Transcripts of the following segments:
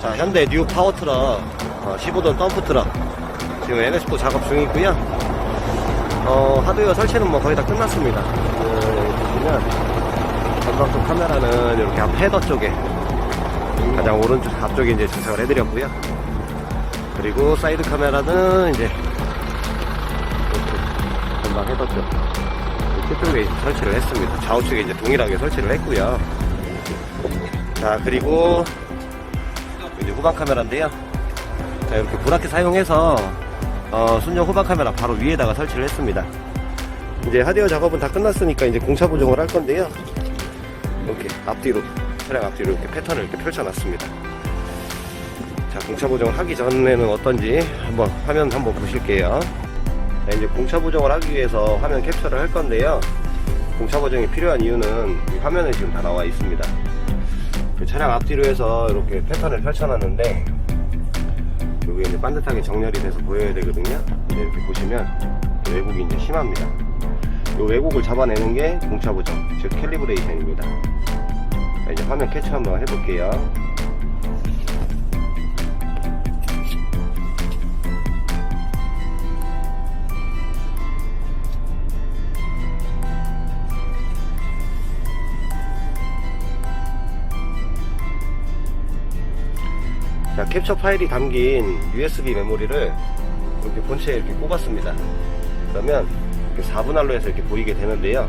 자, 현대 뉴 파워트럭 어, 15톤 덤프트럭 지금 NS4 작업 중이고요. 어, 하드웨어 설치는 뭐 거의 다 끝났습니다. 그, 보시면 전방쪽 카메라는 이렇게 앞 헤더 쪽에 가장 오른쪽 앞쪽에 이제 장착을 해드렸고요. 그리고 사이드 카메라는 이제 전방 헤더 쪽 이렇게 쪽에 이제 설치를 했습니다. 좌우측에 이제 동일하게 설치를 했고요. 자 그리고 이제 후방 카메라인데요. 자 이렇게 브라켓 사용해서 어, 순정 후방 카메라 바로 위에다가 설치를 했습니다. 이제 하드웨어 작업은 다 끝났으니까 이제 공차 보정을 할 건데요. 이렇게 앞뒤로 차량 앞뒤로 이렇게 패턴을 이렇게 펼쳐놨습니다. 자 공차 보정을 하기 전에는 어떤지 한번 화면 한번 보실게요. 자 이제 공차 보정을 하기 위해서 화면 캡처를 할 건데요. 공차 보정이 필요한 이유는 이 화면에 지금 다 나와 있습니다. 그 차량 앞뒤로 해서 이렇게 패턴을 펼쳐놨는데 여기 이제 반듯하게 정렬이 돼서 보여야 되거든요. 근데 이렇게 보시면 왜곡이 이제 심합니다. 이 왜곡을 잡아내는 게 공차 보정, 즉 캘리브레이션입니다. 자, 이제 화면 캡처 한번 해볼게요. 자, 캡처 파일이 담긴 USB 메모리를 이렇게 본체에 이렇게 꼽았습니다. 그러면 이렇게 4분할로 해서 이렇게 보이게 되는데요.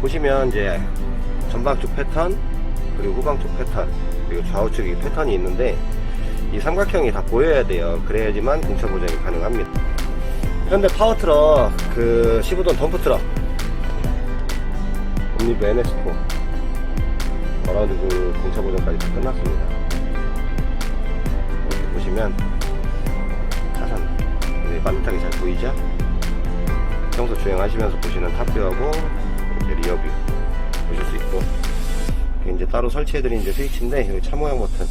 보시면 이제 전방 쪽 패턴, 그리고 후방 쪽 패턴, 그리고 좌우측에 패턴이 있는데 이 삼각형이 다 보여야 돼요. 그래야지만 공차 보정이 가능합니다. 현대 파워트럭 그 15톤 덤프트럭 옴니브 NS4 어라운드 그 공차 보정까지 다 끝났습니다. 보시면 차선 이제 반듯하게 잘 보이죠? 평소 주행하시면서 보시는 탑뷰하고 이제 리어뷰 보실 수 있고 이제 따로 설치해드린 이제 스위치인데 여기 차 모양 버튼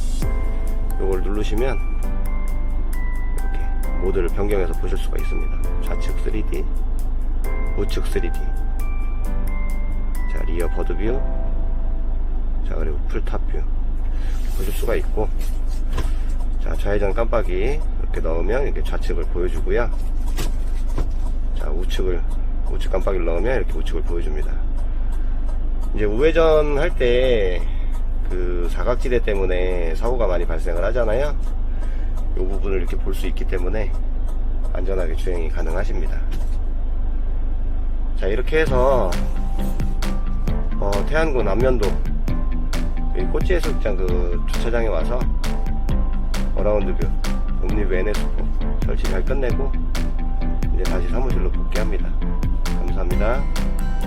이걸 누르시면 이렇게 모드를 변경해서 보실 수가 있습니다. 좌측 3D, 우측 3D, 자 리어 버드뷰, 자 그리고 풀탑뷰 보실 수가 있고 자 좌회전 깜빡이 이렇게 넣으면 이렇게 좌측을 보여주고요. 자 우측을 우측 깜빡이를 넣으면 이렇게 우측을 보여줍니다. 이제 우회전 할 때 그 사각지대 때문에 사고가 많이 발생을 하잖아요. 이 부분을 이렇게 볼 수 있기 때문에 안전하게 주행이 가능하십니다. 자 이렇게 해서 어, 태안군 안면도 여기 꽃지 해수욕장 그 주차장에 와서 어라운드 뷰 옴니브 NS4 설치 잘 끝내고 이제 다시 사무실로 복귀합니다. 감사합니다.